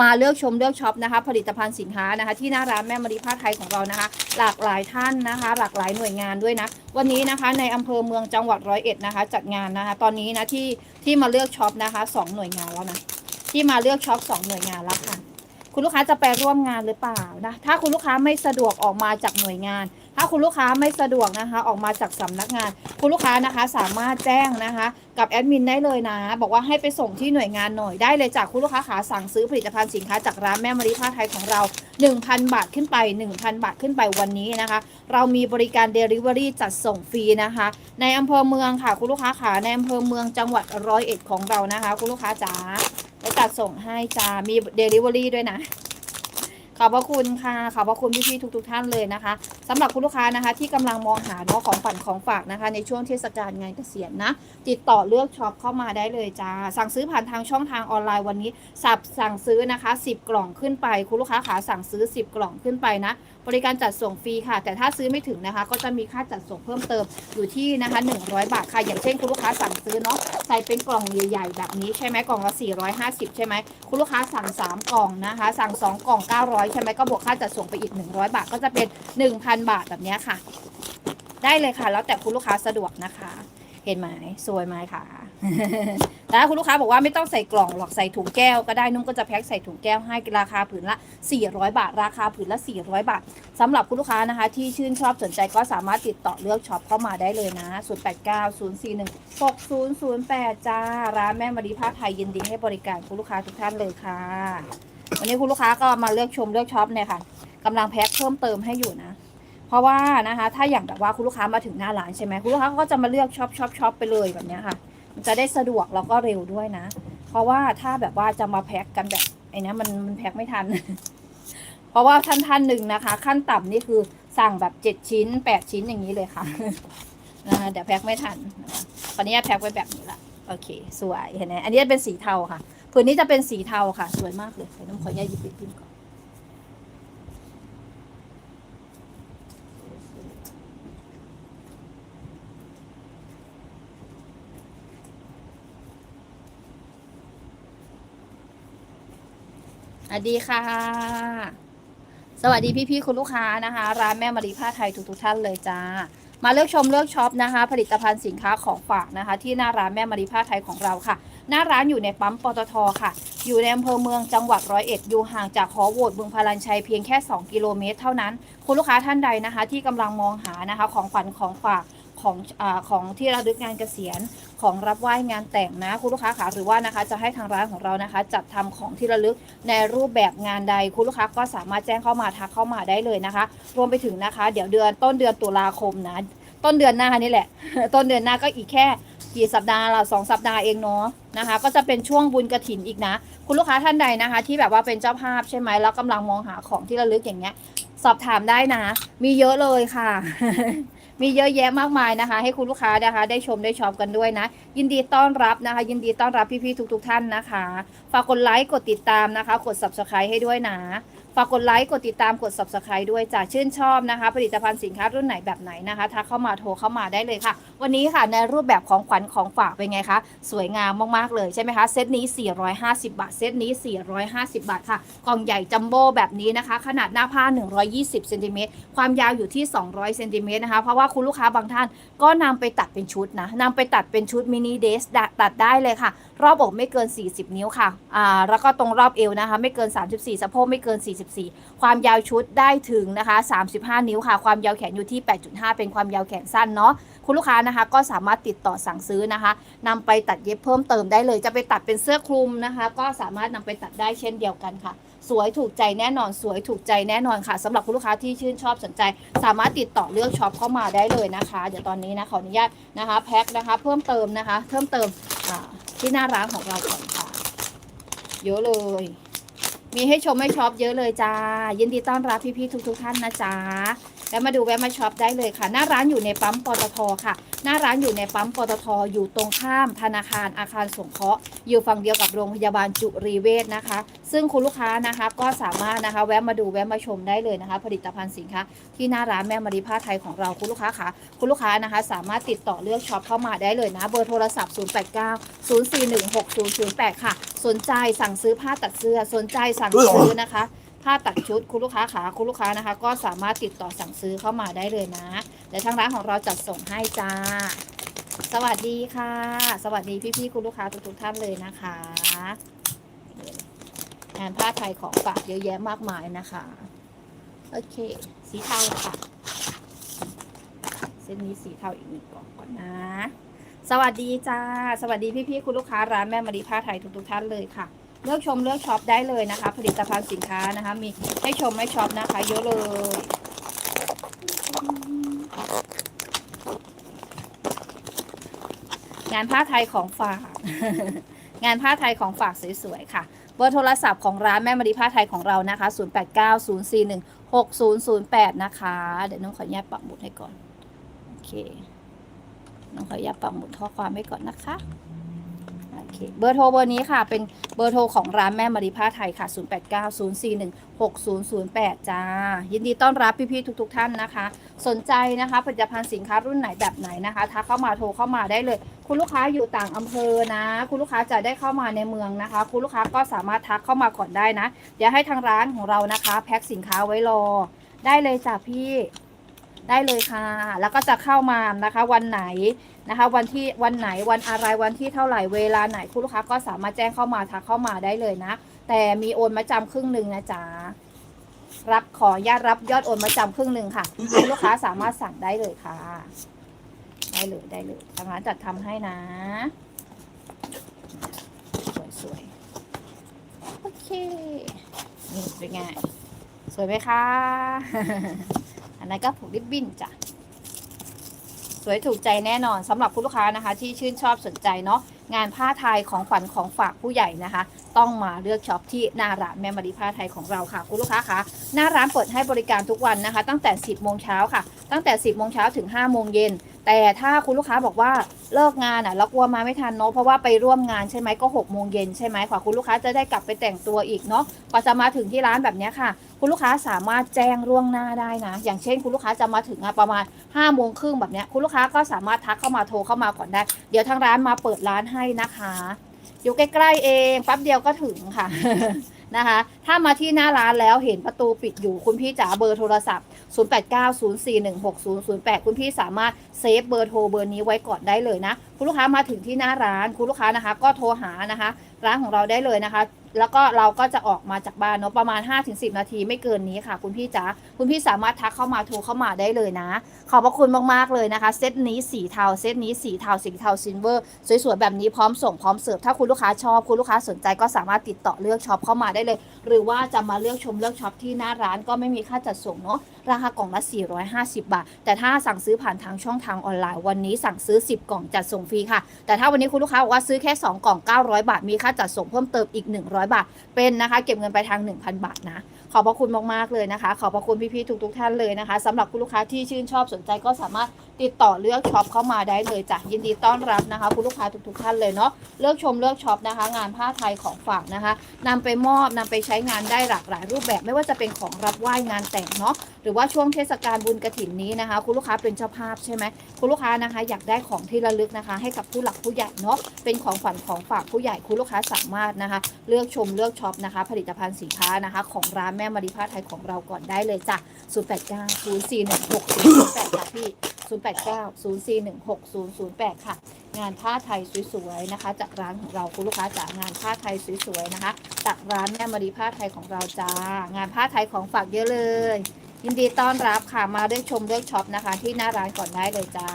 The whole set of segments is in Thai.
มาเลือกชมเลือกช็อปนะคะ ผลิตภัณฑ์สินค้านะคะ ที่หน้าร้านแม่มารีผ้าไทยของเรานะคะ หลากหลายท่านนะคะ หลากหลายหน่วยงานด้วยนะวันนี้นะคะในอำเภอเมืองจังหวัดร้อยเอ็ดนะคะ จัดงานนะคะ ตอนนี้นะที่ที่มาเลือกช็อปนะคะสองหน่วยงานแล้วนะที่มาเลือกช็อปสองหน่วยงานแล้วค่ะคุณลูกค้าจะไปร่วมงานหรือเปล่านะถ้าคุณลูกค้าไม่สะดวกออกมาจากหน่วยงาน ถ้าคุณลูกค้าไม่สะดวกนะคะ ออกมาจากสำนักงาน คุณลูกค้านะคะสามารถแจ้งนะคะ กับแอดมินได้เลยนะ บอกว่าให้ไปส่งที่หน่วยงานหน่อยได้เลยจากคุณลูกค้าขาสั่งซื้อผลิตภัณฑ์สินค้าจากร้านแม่มารีผ้าไทยของเรา 1,000 บาทขึ้นไป 1,000 บาทขึ้นไปวันนี้นะคะ เรามีบริการ Delivery จัดส่งฟรีนะคะ ในอำเภอเมืองค่ะ คุณลูกค้าขาในอำเภอเมืองจังหวัดร้อยเอ็ดของเรานะคะ คุณลูกค้าจ๋าเราจัดส่งให้จ้ามี Delivery ด้วยนะ ขอบพระคุณค่ะ ขอบพระคุณพี่ๆทุก ๆ ท่านเลยนะคะสำหรับคุณลูกค้านะคะ ที่กำลังมองหาเนาะของฝันของฝากนะคะ ในช่วงเทศกาลงานเกษียณนะ ติดต่อเลือกช็อปเข้ามาได้เลยจ้า สั่งซื้อผ่านทางช่องทางออนไลน์วันนี้สับสั่งซื้อนะคะ 10 กล่องขึ้นไป คุณลูกค้าขาสั่งซื้อ 10 กล่องขึ้นไปนะ บริการจัดส่งฟรีค่ะ แต่ถ้าซื้อไม่ถึงนะคะ ก็จะมีค่าจัดส่งเพิ่มเติมอยู่ที่นะคะ 100 บาทค่ะ อย่างเช่นคุณลูกค้าสั่งซื้อเนาะใส่เป็นกล่องใหญ่ๆแบบนี้ใช่ไหมกล่องละ 450 ใช่ไหมคุณลูกค้าสั่ง 3 กล่องนะคะ สั่ง 2 กล่อง 900 ใช่ไหมก็บวกค่าจัดส่งไปอีก 100 บาทก็จะเป็น 1,000 บาทแบบนี้ค่ะ ได้เลยค่ะ แล้วแต่คุณลูกค้าสะดวกนะคะ เห็นไหมสวยไหมค่ะ แต่ถ้าคุณลูกค้าบอกว่าไม่ต้องใส่กล่องหรอกใส่ถุงแก้วก็ได้นุ่มก็จะแพ็คใส่ถุงแก้วให้ราคาผืนละ 400 บาท ราคาผืนละ 400 บาทสำหรับคุณลูกค้านะคะ ที่ชื่นชอบสนใจก็สามารถติดต่อเลือกช็อปเข้ามาได้เลยนะ 089 041 6008 จ้า ร้านแม่มารีผ้าไทยยินดีให้บริการคุณลูกค้าทุกท่านเลยค่ะ วันนี้คุณลูกค้าก็มาเลือกชมเลือกช็อปเนี่ยค่ะกำลังแพ็คเพิ่มเติมให้อยู่นะเพราะว่านะคะ ถ้าอย่างแบบว่าคุณลูกค้ามาถึงหน้าร้านใช่ไหมคุณลูกค้าก็จะมาเลือกช็อปช็อปช็อปไปเลยแบบนี้ค่ะ จะได้สะดวกแล้วก็เร็วด้วยนะ เพราะว่าถ้าแบบว่าจะมาแพ็คกันแบบไอ้นี้มันมันแพ็คไม่ทัน เพราะว่าท่านท่านหนึ่งนะคะ ขั้นต่ำนี่คือสั่งแบบเจ็ดชิ้นแปดชิ้นอย่างนี้เลยค่ะนะคะเดี๋ยวแพ็คไม่ทันนะคะตอนนี้แพ็คไว้แบบนี้ละโอเค สวยเห็นไหมอันนี้เป็นสีเทาค่ะผืนนี้จะเป็นสีเทาค่ะ สวยมากเลยน้องขออนุญาตหยิบไปพิมพ์ก่อน สวัสดีค่ะ สวัสดีพี่ๆคุณลูกค้านะคะ ร้านแม่มารีผ้าไทยทุกๆท่านเลยจ้า มาเลือกชมเลือกช็อปนะคะ ผลิตภัณฑ์สินค้าของฝากนะคะ ที่หน้าร้านแม่มารีผ้าไทยของเราค่ะ หน้าร้านอยู่ในปั๊มปตทค่ะ อยู่ในอำเภอเมืองจังหวัดร้อยเอ็ดอยู่ห่างจากหอโหวตบึงพารันชัยเพียงแค่ 2 กิโลเมตร เท่านั้น คุณลูกค้าท่านใดนะคะ ที่กำลังมองหานะคะ ของขวัญของฝาก ของอของที่ระลึกงานเกษียณของรับไหว้งานแต่งนะคุณลูกค้าค่ะหรือว่านะคะจะให้ทางร้านของเรานะคะ จัดทำของที่ระลึกในรูปแบบงานใดคุณลูกค้าก็สามารถแจ้งเข้ามาทักเข้ามาได้เลยนะคะ รวมไปถึงนะคะ เดี๋ยวเดือนต้นเดือนตุลาคมนะต้นเดือนหน้านี่แหละ ต้นเดือนหน้าก็อีกแค่กี่สัปดาห์ละสองสัปดาห์เองเนาะนะคะ ก็จะเป็นช่วงบุญกระถินอีกนะ คุณลูกค้าท่านใดนะคะ ที่แบบว่าเป็นเจ้าภาพใช่ไหมแล้วกำลังมองหาของที่ระลึกอย่างเงี้ย สอบถามได้นะ มีเยอะเลยค่ะ มีเยอะแยะมากมายนะคะ ให้คุณลูกค้านะคะ ได้ชมได้ช็อปกันด้วยนะ ยินดีต้อนรับนะคะ ยินดีต้อนรับพี่ๆทุก ๆ ท่านนะคะ ฝากกดไลค์กดติดตามนะคะ กด subscribe ให้ด้วยนะฝากกดไลค์กดติดตามกด subscribe ด้วยจ้ะชื่นชอบนะคะ ผลิตภัณฑ์สินค้ารุ่นไหนแบบไหนนะคะทักเข้ามาโทรเข้ามาได้เลยค่ะวันนี้ค่ะในรูปแบบของขวัญของฝากเป็นไงคะสวยงามมากๆเลยใช่ไหมคะเซตนี้ 450 บาท เซตนี้ 450 บาทค่ะกล่องใหญ่จัมโบ้แบบนี้นะคะ ขนาดหน้าผ้า 120เซนติเมตรความยาวอยู่ที่ 200เซนติเมตรนะคะเพราะว่าคุณลูกค้าบางท่านก็นำไปตัดเป็นชุดนะนำไปตัดเป็นชุดมินิเดสตัดได้เลยค่ะ รอบอกไม่เกิน 40 นิ้วค่ะอ่าแล้วก็ตรงรอบเอวนะคะ ไม่เกิน 34 สะโพกไม่เกิน 44 ความยาวชุดได้ถึงนะคะ 35 นิ้วค่ะ ความยาวแขนอยู่ที่ 8.5 เป็นความยาวแขนสั้นเนาะ คุณลูกค้านะคะ ก็สามารถติดต่อสั่งซื้อนะคะนำไปตัดเย็บเพิ่มเติมได้เลย จะไปตัดเป็นเสื้อคลุมนะคะ ก็สามารถนำไปตัดได้เช่นเดียวกันค่ะ สวยถูกใจแน่นอน สวยถูกใจแน่นอนค่ะสำหรับคุณลูกค้าที่ชื่นชอบสนใจ สามารถติดต่อเลือกช็อปเข้ามาได้เลยนะคะ เดี๋ยวตอนนี้นะขออนุญาตนะคะแพ็คนะคะ เพิ่มเติมนะคะ เพิ่มเติมที่หน้าร้านของเราก่อนค่ะ เยอะเลยมีให้ชมให้ช็อปเยอะเลยจ้า ยินดีต้อนรับพี่ๆทุกๆท่านนะจ๊ะ แวะมาดูแวะมาช็อปได้เลยค่ะ หน้าร้านอยู่ในปั๊มปตทค่ะ หน้าร้านอยู่ในปั๊มปตทอยู่ตรงข้ามธนาคารอาคารสงเคราะห์อยู่ฝั่งเดียวกับโรงพยาบาลจุรีเวชนะคะ ซึ่งคุณลูกค้านะคะก็สามารถนะคะแวะมาดูแวะมาชมได้เลยนะคะ ผลิตภัณฑ์สินค้าที่หน้าร้านแม่มารีผ้าไทยของเราคุณลูกค้าค่ะคุณลูกค้านะคะ สามารถติดต่อเลือกช็อปเข้ามาได้เลยนะ เบอร์โทรศัพท์ 089 041 6008 ค่ะ สนใจสั่งซื้อผ้าตัดเสื้อสนใจสั่งซื้อนะคะ ผ้าตัดชุดคุณลูกค้าขาคุณลูกค้านะคะ ก็สามารถติดต่อสั่งซื้อเข้ามาได้เลยนะเดี๋ยวทางร้านของเราจัดส่งให้จ้า สวัสดีค่ะ สวัสดีพี่ๆคุณลูกค้าทุกๆท่านเลยนะคะงานผ้าไทยของฝากเยอะแยะมากมายนะคะ โอเค สีเทาค่ะ เส้นนี้สีเทาอีกหนึ่งกล่องก่อนนะสวัสดีจ้า สวัสดีพี่ๆคุณลูกค้าร้านแม่มารีผ้าไทยทุกๆท่านเลยค่ะ เลือกชมเลือกช็อปได้เลยนะคะ ผลิตภัณฑ์สินค้านะคะ มีให้ชมให้ช็อปนะคะ เยอะเลยงานผ้าไทยของฝากงานผ้าไทยของฝากสวยๆค่ะ เบอร์โทรศัพท์ของร้านแม่มารีผ้าไทยของเรานะคะ 0890416008 นะคะ เดี๋ยวน้องขออนุญาตปักหมุดให้ก่อน โอเค น้องขออนุญาตปักหมุดข้อความให้ก่อนนะคะ เคเบอร์โทรเบอร์นี้ค่ะ เป็นเบอร์โทรของร้านแม่มารีผ้าไทยค่ะ 0890416008 จ้า ยินดีต้อนรับพี่ๆทุก ๆ ท่านนะคะ สนใจนะคะผลิตภัณฑ์สินค้ารุ่นไหนแบบไหนนะคะทักเข้ามาโทรเข้ามาได้เลย คุณลูกค้าอยู่ต่างอำเภอนะ คุณลูกค้าจะได้เข้ามาในเมืองนะคะ คุณลูกค้าก็สามารถทักเข้ามาก่อนได้นะเดี๋ยวให้ทางร้านของเรานะคะ แพ็คสินค้าไว้รอ ได้เลยจ้ะพี่ได้เลยค่ะ แล้วก็จะเข้ามานะคะ วันไหน นะคะ วันที่วันไหนวันอะไรวันที่เท่าไหร่เวลาไหนคุณลูกค้าก็สามารถแจ้งเข้ามาทักเข้ามาได้เลยนะ แต่มีโอนมาจำครึ่งหนึ่งนะจ๊ะรับขอญาตรับยอดโอนมาจำครึ่งหนึ่งค่ะคุณลูกค้าสามารถสั่งได้เลยค่ะ ได้เลยได้เลยทางร้านจัดทำให้นะ สวยๆโอเคนี่เป็นไงสวยไหมคะ อันนั้นก็ผูกริบบิ้นจ้ะ สวยถูกใจแน่นอนสำหรับคุณลูกค้านะคะ ที่ชื่นชอบสนใจเนาะงานผ้าไทยของขวัญของฝากผู้ใหญ่นะคะ ต้องมาเลือกช็อปที่หน้าร้านแม่มารีผ้าไทยของเราค่ะ คุณลูกค้าคะหน้าร้านเปิดให้บริการทุกวันนะคะ ตั้งแต่ 10โมงเช้าค่ะ ตั้งแต่ 10โมงเช้าถึง5โมงเย็นแต่ถ้าคุณลูกค้าบอกว่าเลิกงานอะแล้วกลัวมาไม่ทันเนาะเพราะว่าไปร่วมงานใช่ไหมก็6โมงเย็นใช่ไหมกว่าคุณลูกค้าจะได้กลับไปแต่งตัวอีกเนาะกว่าจะมาถึงที่ร้านแบบนี้ค่ะ คุณลูกค้าสามารถแจ้งล่วงหน้าได้นะ อย่างเช่น คุณลูกค้าจะมาถึงประมาณ5้าโมงครึ่งแบบนี้คุณลูกค้าก็สามารถทักเข้ามาโทรเข้ามาก่อนได้ เดี๋ยวทางร้านมาเปิดร้านให้นะคะ อยู่ใกล้ๆเองแป๊บเดียวก็ถึงค่ะนะคะ ถ้ามาที่หน้าร้านแล้วเห็นประตูปิดอยู่คุณพี่จ๋าเบอร์โทรศัพท์ 0890416008 คุณพี่สามารถเซฟเบอร์โทรเบอร์นี้ไว้ก่อนได้เลยนะ คุณลูกค้ามาถึงที่หน้าร้าน คุณลูกค้านะคะ ก็โทรหานะคะ ร้านของเราได้เลยนะคะ แล้วก็เราก็จะออกมาจากบ้านเนาะประมาณ 5-10 นาทีไม่เกินนี้ค่ะ คุณพี่จ๋าคุณพี่สามารถทักเข้ามาโทรเข้ามาได้เลยนะ ขอบพระคุณมากๆเลยนะคะ เซตนี้สีเทาเซตนี้สีเทาสีเทาซิลเวอร์สวยๆแบบนี้พร้อมส่งพร้อมเสิร์ฟถ้าคุณลูกค้าชอบคุณลูกค้าสนใจก็สามารถติดต่อเลือกช็อปเข้ามาได้เลย หรือว่าจะมาเลือกชมเลือกช็อปที่หน้าร้านก็ไม่มีค่าจัดส่งเนาะ ราคากล่องละ 450 บาท แต่ถ้าสั่งซื้อผ่านทางช่องทางออนไลน์ วันนี้สั่งซื้อ 10 กล่องจัดส่งฟรีค่ะ แต่ถ้าวันนี้คุณลูกค้าบอกว่าซื้อแค่ 2 กล่อง 900 บาท มีค่าจัดส่งเพิ่มเติมอีก 100 บาท เป็นนะคะเก็บเงินไปทาง 1,000 บาทนะ ขอบพระคุณมากๆเลยนะคะ ขอบพระคุณพี่ๆทุกๆท่านเลยนะคะสำหรับคุณลูกค้าที่ชื่นชอบสนใจก็สามารถ ติดต่อเลือกช็อปเข้ามาได้เลยจ้ะยินดีต้อนรับนะคะ คุณลูกค้าทุกๆท่านเลยเนาะเลือกชมเลือกช็อปนะคะ งานผ้าไทยของฝากนะคะนำไปมอบนำไปใช้งานได้หลากหลายรูปแบบไม่ว่าจะเป็นของรับไหว้งานแต่งเนาะหรือว่าช่วงเทศกาลบุญกระถินนี้นะคะ คุณลูกค้าเป็นเจ้าภาพใช่ไหมคุณลูกค้านะคะ อยากได้ของที่ระลึกนะคะ ให้กับผู้หลักผู้ใหญ่เนาะเป็นของขวัญของฝากผู้ใหญ่คุณลูกค้าสามารถนะคะ เลือกชมเลือกช็อปนะคะ ผลิตภัณฑ์สินค้านะคะ ของร้านแม่มาริผ้าไทยของเราก่อนได้เลยจ้ะ0 8 9 0 4 1 6 0 0 8ค่ะพี่ 0 8 9 0 4 1 6 0 0 8 ค่ะ งานผ้าไทยสวยๆนะคะ จากร้านของเราคุณลูกค้าจากงานผ้าไทยสวยๆนะคะ จากร้านแม่มาริผ้าไทยของเราจ้างานผ้าไทยของฝากเยอะเลย ยินดีต้อนรับค่ะมาเลือกชมเลือกช็อปนะคะ ที่หน้าร้านก่อนได้เลยจ้า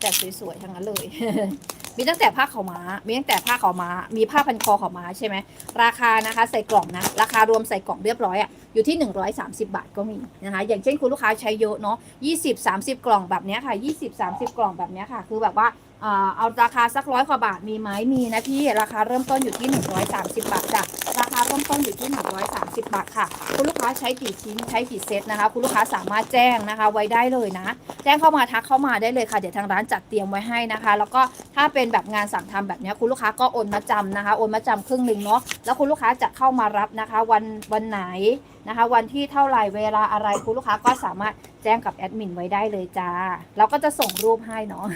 แต่สวยๆทั้งนั้นเลยมีตั้งแต่ผ้าขาวม้า มีตั้งแต่ผ้าขาวม้า มีผ้าพันคอขาวม้าใช่ไหม ราคานะคะ ใส่กล่องนะ ราคารวมใส่กล่องเรียบร้อยอะ่ะ อยู่ที่ 130 บาทก็มีนะคะ อย่างเช่นคุณลูกค้าใช้เยอะเนาะ20 30 กล่องแบบนี้ยค่ะ 20 30 กล่องแบบนี้ค่ะ คือแบบว่า เอาราคาสักร้อยกว่าบาทมีไหมมีนะพี่ราคาเริ่มต้นอยู่ที่ 130 บาทจ้ะราคาเริ่มต้นอยู่ที่430 บาทค่ะ คุณลูกค้าใช้กี่ชิ้นใช้กี่เซตนะคะ คุณลูกค้าสามารถแจ้งนะคะ ไว้ได้เลยนะ แจ้งเข้ามาทักเข้ามาได้เลยค่ะ เดี๋ยวทางร้านจัดเตรียมไว้ให้นะคะ แล้วก็ถ้าเป็นแบบงานสั่งทำแบบนี้คุณลูกค้าก็โอนมาจำนะคะโอนมาจำครึ่งหนึ่งเนาะแล้วคุณลูกค้าจะเข้ามารับนะคะ วันวันไหนนะคะ วันที่เท่าไหร่เวลาอะไรคุณลูกค้าก็สามารถแจ้งกับแอดมินไว้ได้เลยจ้าเราก็จะส่งรูปให้เนาะ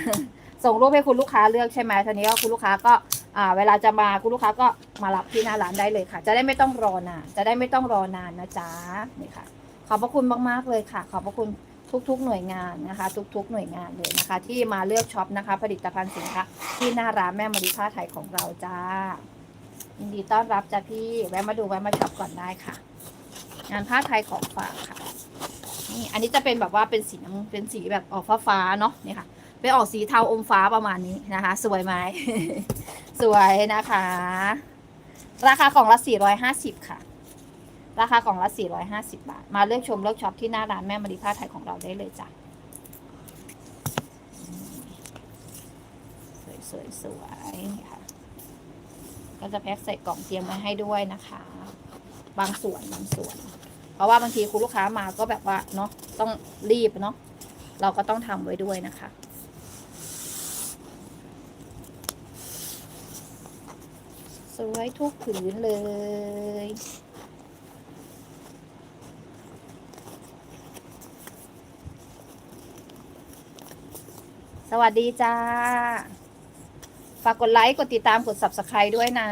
ส่งรูปให้คุณลูกค้าเลือกใช่ไหมทีนี้ก็คุณลูกค้าก็อ่าเวลาจะมาคุณลูกค้าก็มารับที่หน้าร้านได้เลยค่ะ จะได้ไม่ต้องรอนานจะได้ไม่ต้องรอนานนะจ๊ะนี่ค่ะ ขอบพระคุณมากๆเลยค่ะ ขอบพระคุณทุกๆหน่วยงานนะคะ ทุกๆหน่วยงานเลยนะคะ ที่มาเลือกช็อปนะคะ ผลิตภัณฑ์สินค้าที่หน้าร้านแม่มาริผ้าไทยของเราจ้ายินดีต้อนรับจ้าพี่แวะมาดูแวะมาช็อปก่อนได้ค่ะ งานผ้าไทยของฝากค่ะนี่อันนี้จะเป็นแบบว่าเป็นสีน้ำเป็นสีแบบออกฟ้าๆเนาะนี่ค่ะ เป็นออกสีเทาอมฟ้าประมาณนี้นะคะ สวยไหม สวยนะคะ ราคาของละ 450 ค่ะ ราคาของละ 450 บาท มาเลือกชมเลือกช็อปที่หน้าร้านแม่มาริผ้าไทยของเราได้เลยจ้ะสวยสวยสวยค่ะ ก็จะแพ็คใส่กล่องเตรียมไว้ให้ด้วยนะคะ บางส่วนบางส่วน เพราะว่าบางทีคุณลูกค้ามาก็แบบว่าเนาะต้องรีบเนาะเราก็ต้องทำไว้ด้วยนะคะ สวยทุกผืนเลย สวัสดีจ้า ฝากกดไลค์ กดติดตาม กด subscribe ด้วยนะ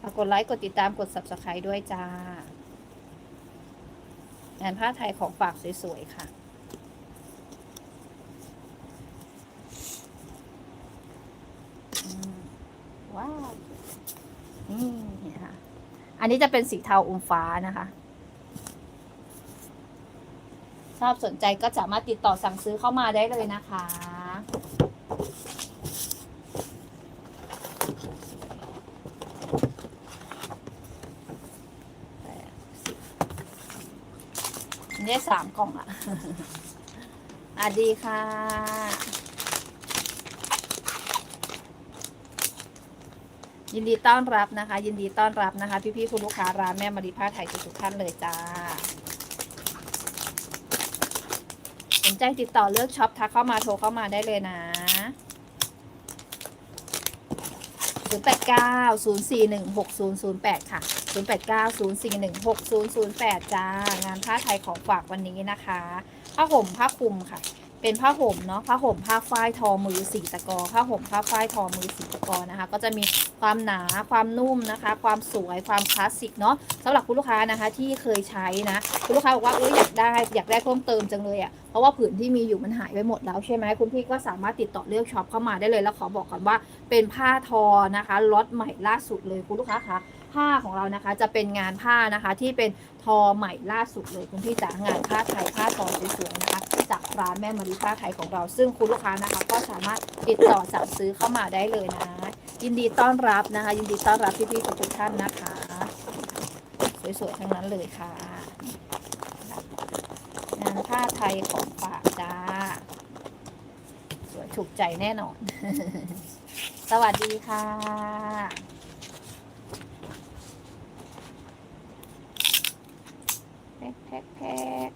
ฝากกดไลค์ กดติดตาม กด subscribe ด้วยจ้า งานผ้าไทยของฝากสวย ๆ ค่ะ อืมว้าวนี่ค่ะ อันนี้จะเป็นสีเทาอมฟ้านะคะชอบสนใจก็สามารถติดต่อสั่งซื้อเข้ามาได้เลยนะคะแปดสิบอันนี้สามกล่องอะอะดีค่ะ ยินดีต้อนรับนะคะ ยินดีต้อนรับนะคะ พี่ๆคุณลูกค้าร้านแม่มารีผ้าไทยทุกท่านเลยจ้าสนใจติดต่อเลือกช็อปทักเข้ามาโทรเข้ามาได้เลยนะ0890416008 ค่ะ 0890416008 จ้า งานผ้าไทยของฝากวันนี้นะคะ ผ้าห่มผ้าคลุมค่ะ เป็นผ้าห่มเนาะผ้าห่มผ้าฝ้ายทอมือสีตะกอผ้าห่มผ้าฝ้ายทอมือสีตะกอนะคะ ก็จะมีความหนาความนุ่มนะคะ ความสวยความคลาสสิกเนาะสำหรับคุณลูกค้านะคะที่เคยใช้นะคุณลูกค้าบอกว่าเอออยากได้อยากได้เพิ่มเติมจังเลยอะ่ะเพราะว่าผืนที่มีอยู่มันหายไปหมดแล้วใช่ไหมคุณพี่ก็สามารถติดต่อเลือกช็อปเข้ามาได้เลยแล้วขอบอกก่อนว่าเป็นผ้าทอนะคะล็อตใหม่ล่าสุดเลยคุณลูกค้าคะ ผ้าของเรานะคะ จะเป็นงานผ้านะคะที่เป็นทอใหม่ล่าสุดเลยคุณพี่จ๋างานผ้าไทยผ้าทอสวยๆนะคะจากร้านแม่มารีผ้าไทยของเรา ซึ่งคุณลูกค้านะคะ ก็สามารถติดต่อสั่งซื้อเข้ามาได้เลยนะ ยินดีต้อนรับนะคะ ยินดีต้อนรับพี่ๆทุกท่านนะคะ สวยๆทั้งนั้นเลยค่ะ งานผ้าไทยของฝากจ้าสวยถูกใจแน่นอน สวัสดีค่ะ แพ็คแพ็ค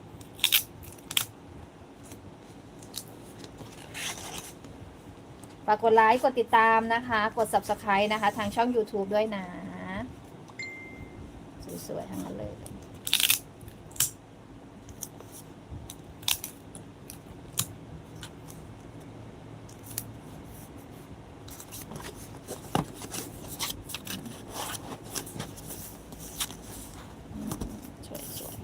ฝากกดไลค์กดติดตามนะคะ กด subscribe นะคะ ทางช่อง YouTube ด้วยนะ สวยๆทั้งนั้นเลย สวยสวย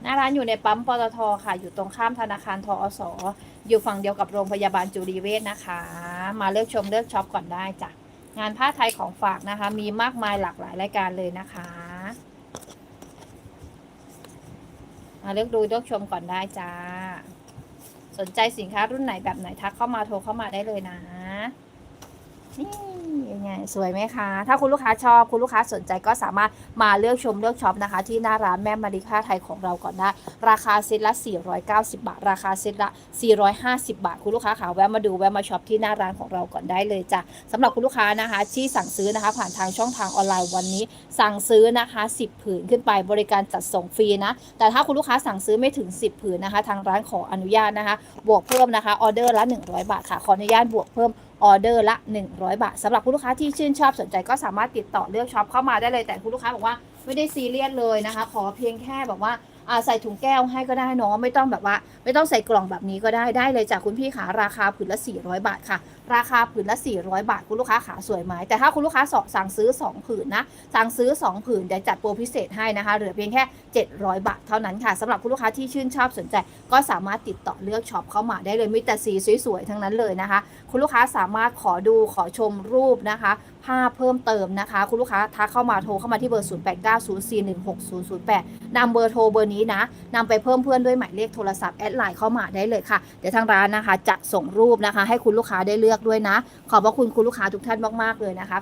ห น้าร้านอยู่ในปั๊มปตทค่ะ อยู่ตรงข้ามธนาคารทอสอยู่ฝั่งเดียวกับโรงพยาบาลจุรีเวชนะคะ มาเลือกชมเลือกช็อปก่อนได้จ้ะงานผ้าไทยของฝากนะคะ มีมากมายหลากหลายรายการเลยนะคะมาเลือกดูเลือกชมก่อนได้จ้า สนใจสินค้ารุ่นไหนแบบไหนทักเข้ามาโทรเข้ามาได้เลยนะนี่ ไงสวยไหมคะ ถ้าคุณลูกค้าชอบคุณลูกค้าสนใจก็สามารถมาเลือกชมเลือกช็อปนะคะ ที่หน้าร้านแม่มาริค่าไทยของเราก่อนได้ ราคาเซตละ 490 บาท ราคาเซตละ 450 บาท คุณลูกค้าขาแวะมาดูแวะมาช็อปที่หน้าร้านของเราก่อนได้เลยจ้ะสำหรับคุณลูกค้านะคะ ที่สั่งซื้อนะคะ ผ่านทางช่องทางออนไลน์วันนี้ สั่งซื้อนะคะ 10 ผืนขึ้นไปบริการจัดส่งฟรีนะแต่ถ้าคุณลูกค้าสั่งซื้อไม่ถึง 10 ผืนนะคะ ทางร้านขออนุญาตนะคะ บวกเพิ่มนะคะออเดอร์ละ 100 บาทค่ะขออนุญาตบวกเพิ่ม ออเดอร์ละ 100 บาทสำหรับคุณลูกค้าที่ชื่นชอบสนใจก็สามารถติดต่อเลือกช็อปเข้ามาได้เลยแต่คุณลูกค้าบอกว่าไม่ได้ซีเรียสเลยนะคะ ขอเพียงแค่แบบว่าอาใส่ถุงแก้วให้ก็ได้เนาะไม่ต้องแบบว่า ไม่ต้องใส่กล่องแบบนี้ก็ได้ได้เลยจากคุณพี่ขาราคาผืนละ 400 บาทค่ะราคาผืนละ 400 บาท คุณลูกค้าขาสวยไหมแต่ถ้าคุณลูกค้าสั่งซื้อ 2 ผืนนะ สั่งซื้อ 2 ผืนเดี๋ยวจัดโปรพิเศษให้นะคะเหลือเพียงแค่ 700 บาทเท่านั้นค่ะสำหรับคุณลูกค้าที่ชื่นชอบสนใจ ก็สามารถติดต่อเลือกช็อปเข้ามาได้เลยมีแต่สีสวยๆทั้งนั้นเลยนะคะ คุณลูกค้าสามารถขอดูขอชมรูปนะคะภาพเพิ่มเติมนะคะ คุณลูกค้าทักเข้ามาโทรเข้ามาที่เบอร์ 0890416008นำเบอร์โทรเบอร์นี้นะนำไปเพิ่มเพื่อนด้วยหมายเลขโทรศัพท์แอดไลน์เข้ามาได้เลยค่ะเดี๋ยวทางร้านนะคะจะส่งรูปนะคะ ให้คุณลูกค้าได้เลือกด้วยนะ ขอบพระคุณคุณลูกค้าทุกท่านมากๆเลยนะคะ